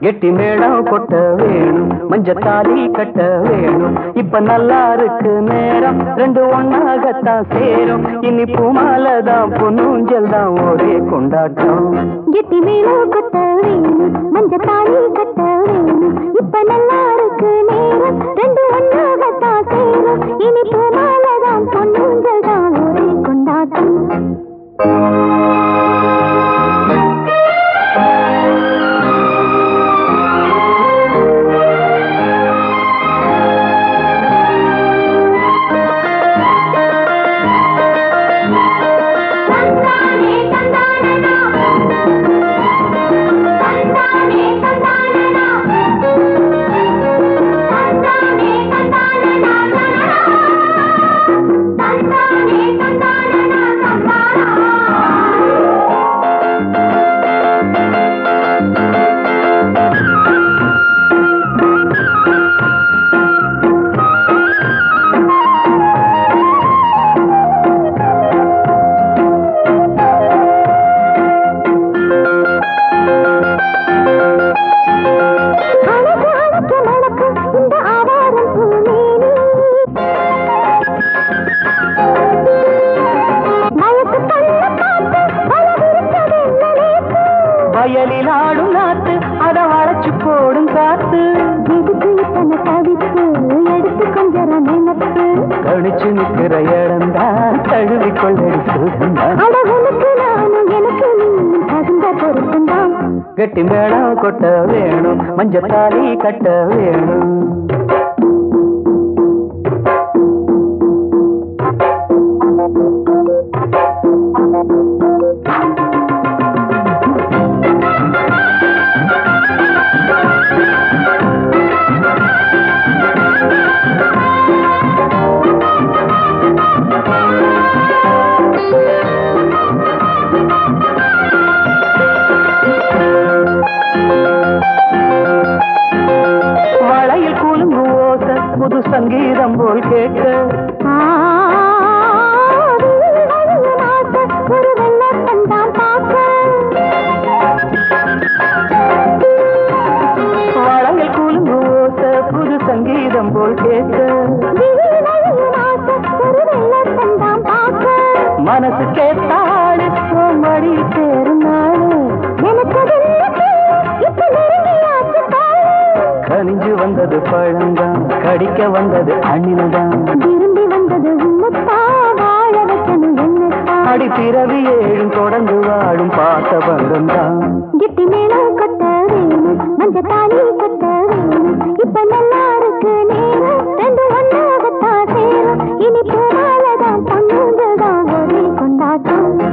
கெட்டி மேளம் கொட்ட வேணும். மஞ்சத்தாலி கட்ட வேணும். இப்ப நல்லா இருக்கு நேரம். ரெண்டு ஒன்னாகத்தான் சேரும். இனி பூமாலதான் பொன்னூஞ்சல் தான் ஒரே கொண்டாட்டம். கெட்டி மேளம் கொட்ட வயலில் ஆடும் நாத்து அதை வளைச்சு போடும் காத்து. எதுக்கு இத்தனை எடுத்து கொஞ்சம் நினைப்பு கழிச்சு நிற்கிற இடந்தா தழுவி கொள்ளடி சுகந்தான் அழகுனுக்கு கெட்டி மேளம் கொட்ட வேணும் மஞ்சத்தாலி கட்ட வேணும். சங்கீதம் போல் கேட்க. வளையில் குலுங்கு ஓச புது சங்கீதம் போல் கேட்க. மனசு எனக்கு இப்ப நெருங்கியாச்சு பாரு. கனிஞ்சு வந்தது பழந்தான் கடிக்க வந்தது அணில்தான். விரும்பி வந்தது வாழ வைக்கணும். அடி பிறவி ஏழும் தொடர்ந்து வாழும் பாசபந்தம் தான் கெட்டி மேளம் கொட்ட வேணும் மஞ்ச தாலி வேணும். இப்ப நல்லா